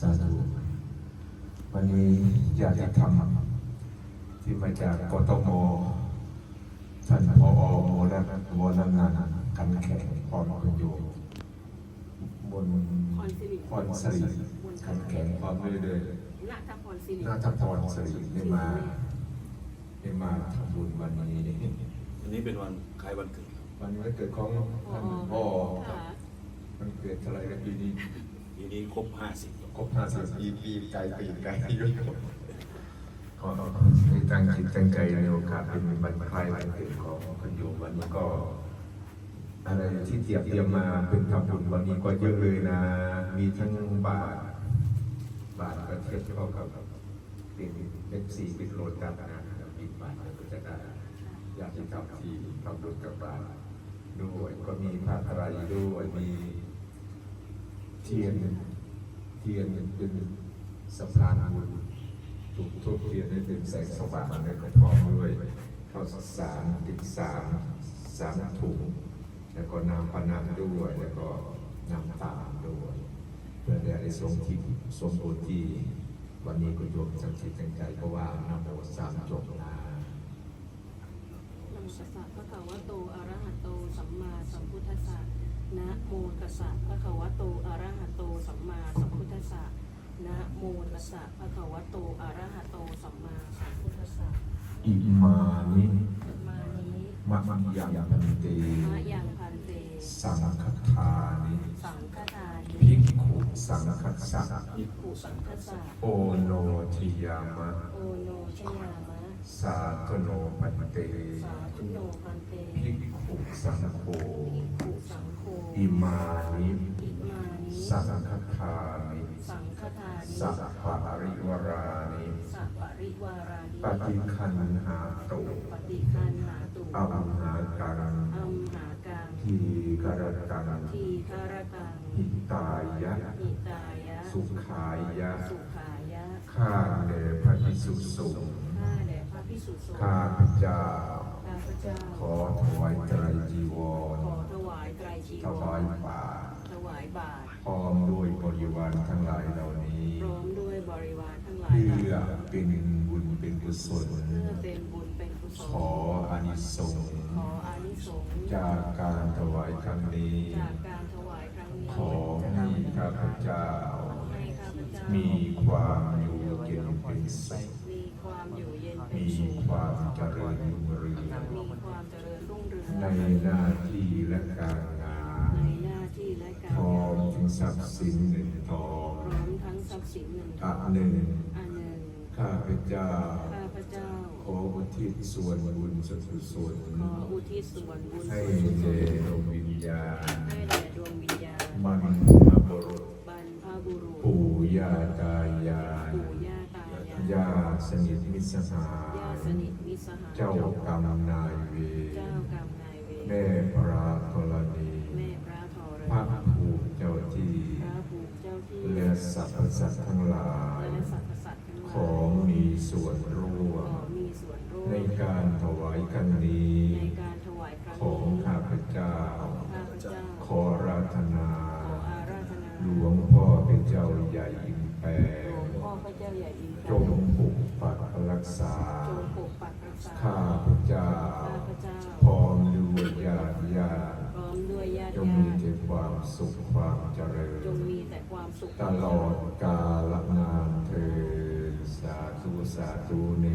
สาธุวันนี้ญาติธรรมที่มาจากกทมท่านพอโมนันโมนันนานกันแข่งพรคุณโยบนพรสิริพรสรีกันแข่งพร้อมเรื่อยนาถพรสิริๆน่าจะพรสรีได้มาได้มาทำบุญวันนี้อันนี้เป็นวันคล้ายวันเกิดครับวันวันเกิดของท่านพ่อครับค่ะมันเกิดอะไรกันปีนี้ปีนี้ครบ50ครับ ครบห้าสิบปีปีไกลปีไกลอยู่ก็ให้ตั้งจิตตั้งใจในโอกาสเป็นวันคล้ายวันเกิดของคุณโยมวันนี้ก็อะไรที่เตรียมเตรียมมาเป็นทำบุญวันนี้ก็เยอะเลยนะ มีทั้งบาท บาทประเทศก็กับเป็นเอฟซีเป็นโรตัสนะมีบาทก็จะได้อยากจะทำที่ทำบุญกับบาทด้วยก็มีผ้าไตรด้วยมีเทียน เทียนเป็นสะพานบุญถูกทุกเทียนได้เป็นแสงสว่างในกระพร้อมด้วยข้าวสารติดสามสามถุงแล้วก็น้ำปานาด้วย แล้วก็น้ำตาลด้วยเพื่อได้สมที่สมบูรณ์ที่วันนี้ก็โยมจังจิตจังใจเพราะว่าน้ำโมสามจบนะนะโมตัสสะภะคะวะโตอะระหะโตสัมมาสัมพุทธัสสะนะ โมตัสสะภะคะวะโตอะระหะโตสัมมาสัมพุทธัสสะนะโมตัสสะภะคะวะโตอะระหะโตสัมมาสัมพุทธัสสะอิมานิมานิมะมะยังพันเตมะยังพันเต สังฆทานิสังฆทานิภิกขุสังฆสะภิกขุสังฆสะโอโนทิยามะโอโนชยามะสาธโนปันเตสาธุโนพันเตภิกขุสังโฆภิกขุสังโฆ อิมานิอิมานิสังฆทานิสังฆทานิสัพพะริวรานิสัพปริวารานิปฏิคันหาตุปฏิคันหาตุอัมหากังอัมหากังทีกรตังทีคารตังหิตายะหิตายะสุขายะ สุขายะ ข้าเดชพระพิสุสงฆ์ข้าแด่พระพิสุสงฆ์ข้าพเจ้าข้าพเจ้า ขอถวายไตรจีวร จีถววายรป่าตรถวายบาตรพร้อมด้วยบริวารทั้งหลายเหล่านี้ พร้อมด้วยบริวารทั้งหลายเพื่เหล่าอนี้เป็นบุญเป็นกุศล เพื่อเป็นบุญเป็นกุศลขออานิสงส์ขออานิสงส์จากการถวายครั้งนี้ จากการถวายครั้งนี้ขอให้ข้าพเจ้าให้ข้าพเจ้ามีความอยู่เย็นเป็นสุข มีความอยู่เย็นเป็นมีสุขความเจริญรุ่งเรืองมีความเจริญรุ่งเรืองในหน้าที่และการ สินเงินทองพร้อมทั้งทรัพย์สินเงินทอัองนหนึ่งอันหนึ่งข้าพเจ้า ข้าพเจ้า ขออุทิศส่วนบุญส่วนกุศลขออุทิศส่วนบุญให้ส่วนกุศแด่ลดวงวิญญาณให้แด่ดวงวิญญาณมันมาบรุษบรรพบุรุษปู่ย่าตายายปู่ย่าตายายญาติสนิทมิตรสหาญาติสยนิทมิตรสหายเจ้ากรรมนายเวรเจ้ากรรมนายเวรแม่พระธรณี แม่พระธรพระ ณี ภูมิเจ้าที่ พระภูมิเจ้าที่ และสรรพสัตว์ทั้งหลาย และสรรพสัตว์ทั้งหลายขอมีส่วนร่วขมอมีส่วนร่วมในการถวายครั้งนี้ ในการถวายครั้งของนี้ข้าพเจ้า ข้าพเจ้าขอราธนาขออาราธนาหลวงพ่อเป็นเจ้าใหญ่อินแปรหลวงพ่อพระเจ้าใหญ่อินทจงปกปักรักษาจงปกปักรักษาข้าพเจ้า ข้าพเจ้าพร้อ ความสุขความเจริญ จงมีแต่ความสุขตลอดกาลนานเธอญสาธุ สาธุใน